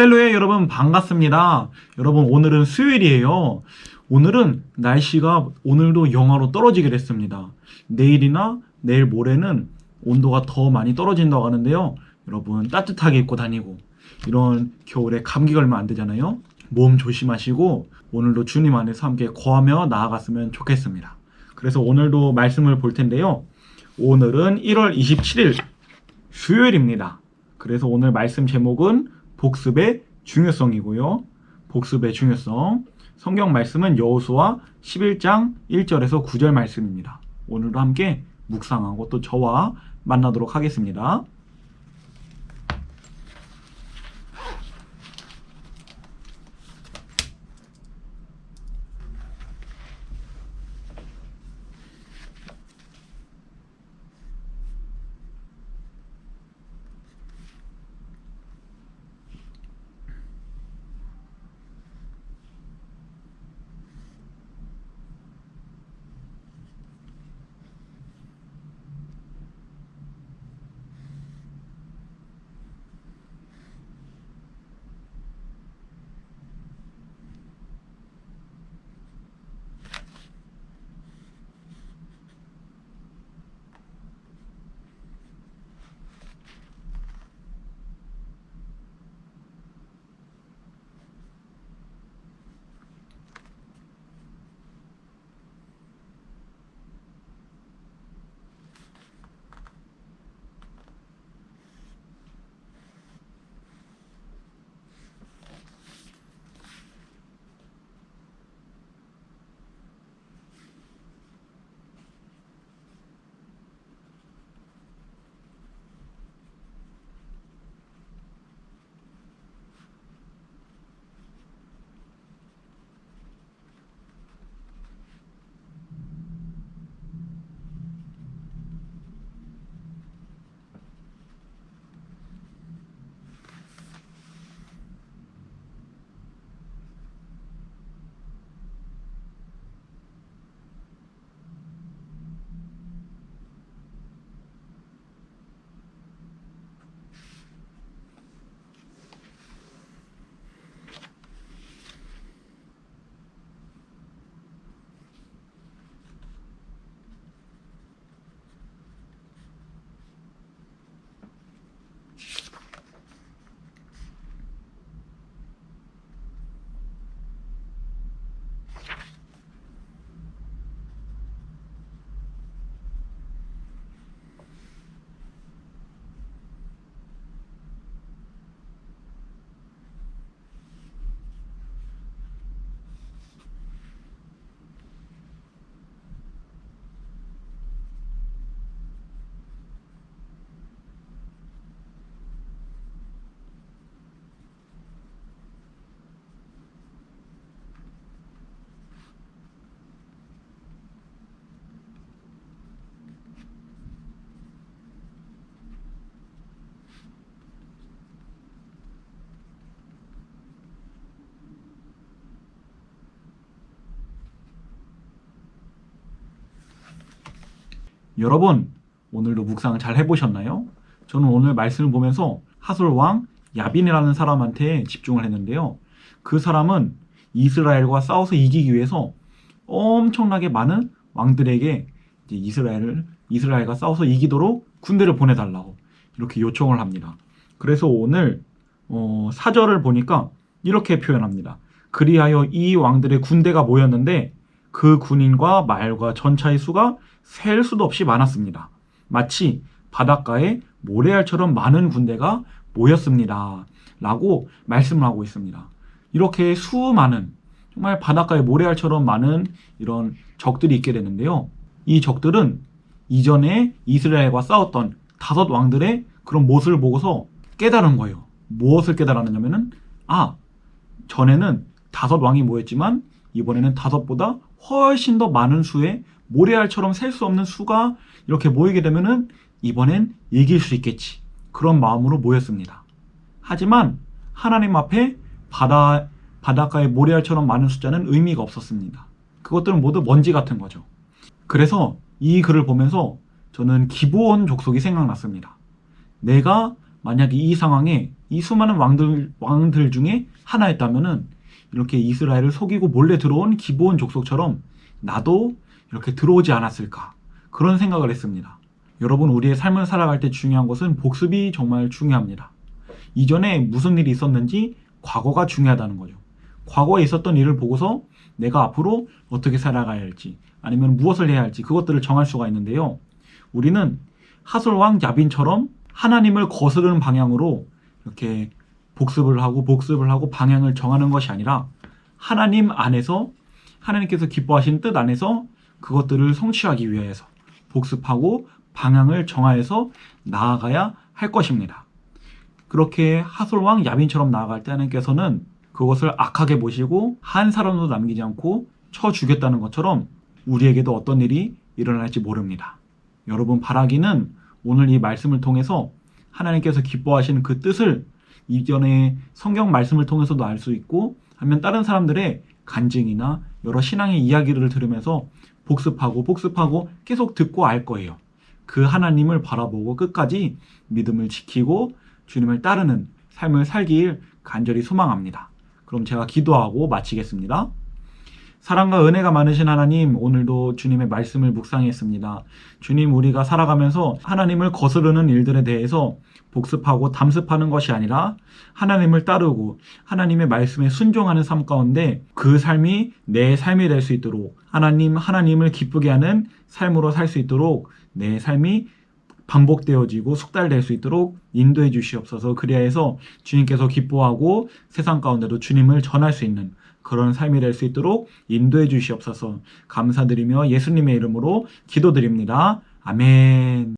할렐루야 여러분 반갑습니다. 여러분 오늘은 수요일이에요. 오늘은 날씨가 오늘도 영하로 떨어지게 됐습니다. 내일이나 내일 모레는 온도가 더 많이 떨어진다고 하는데요. 여러분 따뜻하게 입고 다니고 이런 겨울에 감기 걸면 안 되잖아요. 몸 조심하시고 오늘도 주님 안에서 함께 거하며 나아갔으면 좋겠습니다. 그래서 오늘도 말씀을 볼 텐데요. 오늘은 1월 27일 수요일입니다. 그래서 오늘 말씀 제목은 복습의 중요성이고요. 복습의 중요성. 성경 말씀은 여호수아 11장 1절에서 9절 말씀입니다. 오늘도 함께 묵상하고 또 저와 만나도록 하겠습니다. 여러분, 오늘도 묵상 잘 해보셨나요? 저는 오늘 말씀을 보면서 하솔 왕 야빈이라는 사람한테 집중을 했는데요. 그 사람은 이스라엘과 싸워서 이기기 위해서 엄청나게 많은 왕들에게 이스라엘을 이스라엘과 싸워서 이기도록 군대를 보내달라고 이렇게 요청을 합니다. 그래서 오늘 어, 사절을 보니까 이렇게 표현합니다. 그리하여 이 왕들의 군대가 모였는데 그 군인과 말과 전차의 수가 셀 수도 없이 많았습니다. 마치 바닷가에 모래알처럼 많은 군대가 모였습니다. 라고 말씀을 하고 있습니다. 이렇게 수많은 정말 바닷가에 모래알처럼 많은 이런 적들이 있게 되는데요. 이 적들은 이전에 이스라엘과 싸웠던 다섯 왕들의 그런 모습을 보고서 깨달은 거예요. 무엇을 깨달았느냐면은 아 전에는 다섯 왕이 모였지만 이번에는 다섯보다 훨씬 더 많은 수의 모래알처럼 셀 수 없는 수가 이렇게 모이게 되면은 이번엔 이길 수 있겠지. 그런 마음으로 모였습니다. 하지만 하나님 앞에 바다, 바닷가의 모래알처럼 많은 숫자는 의미가 없었습니다. 그것들은 모두 먼지 같은 거죠. 그래서 이 글을 보면서 저는 기브온 족속이 생각났습니다. 내가 만약에 이 상황에 이 수많은 왕들, 왕들 중에 하나였다면은 이렇게 이스라엘을 속이고 몰래 들어온 기브온 족속처럼 나도 이렇게 들어오지 않았을까 그런 생각을 했습니다. 여러분 우리의 삶을 살아갈 때 중요한 것은 복습이 정말 중요합니다. 이전에 무슨 일이 있었는지 과거가 중요하다는 거죠. 과거에 있었던 일을 보고서 내가 앞으로 어떻게 살아가야 할지 아니면 무엇을 해야 할지 그것들을 정할 수가 있는데요. 우리는 하솔왕 야빈처럼 하나님을 거스르는 방향으로 이렇게 복습을 하고 복습을 하고 방향을 정하는 것이 아니라 하나님 안에서 하나님께서 기뻐하신 뜻 안에서 그것들을 성취하기 위해서 복습하고 방향을 정하여서 나아가야 할 것입니다. 그렇게 하솔왕 야빈처럼 나아갈 때 하나님께서는 그것을 악하게 보시고 한 사람도 남기지 않고 쳐 죽였다는 것처럼 우리에게도 어떤 일이 일어날지 모릅니다. 여러분 바라기는 오늘 이 말씀을 통해서 하나님께서 기뻐하시는 그 뜻을 이전에 성경 말씀을 통해서도 알 수 있고 하면 다른 사람들의 간증이나 여러 신앙의 이야기를 들으면서 복습하고 복습하고 계속 듣고 알 거예요. 그 하나님을 바라보고 끝까지 믿음을 지키고 주님을 따르는 삶을 살길 간절히 소망합니다. 그럼 제가 기도하고 마치겠습니다. 사랑과 은혜가 많으신 하나님, 오늘도 주님의 말씀을 묵상했습니다. 주님, 우리가 살아가면서 하나님을 거스르는 일들에 대해서 복습하고 담습하는 것이 아니라 하나님을 따르고 하나님의 말씀에 순종하는 삶 가운데 그 삶이 내 삶이 될 수 있도록 하나님, 하나님을 기쁘게 하는 삶으로 살 수 있도록 내 삶이 반복되어지고 숙달될 수 있도록 인도해 주시옵소서 그리하여서 주님께서 기뻐하고 세상 가운데도 주님을 전할 수 있는 그런 삶이 될 수 있도록 인도해 주시옵소서 감사드리며 예수님의 이름으로 기도드립니다. 아멘.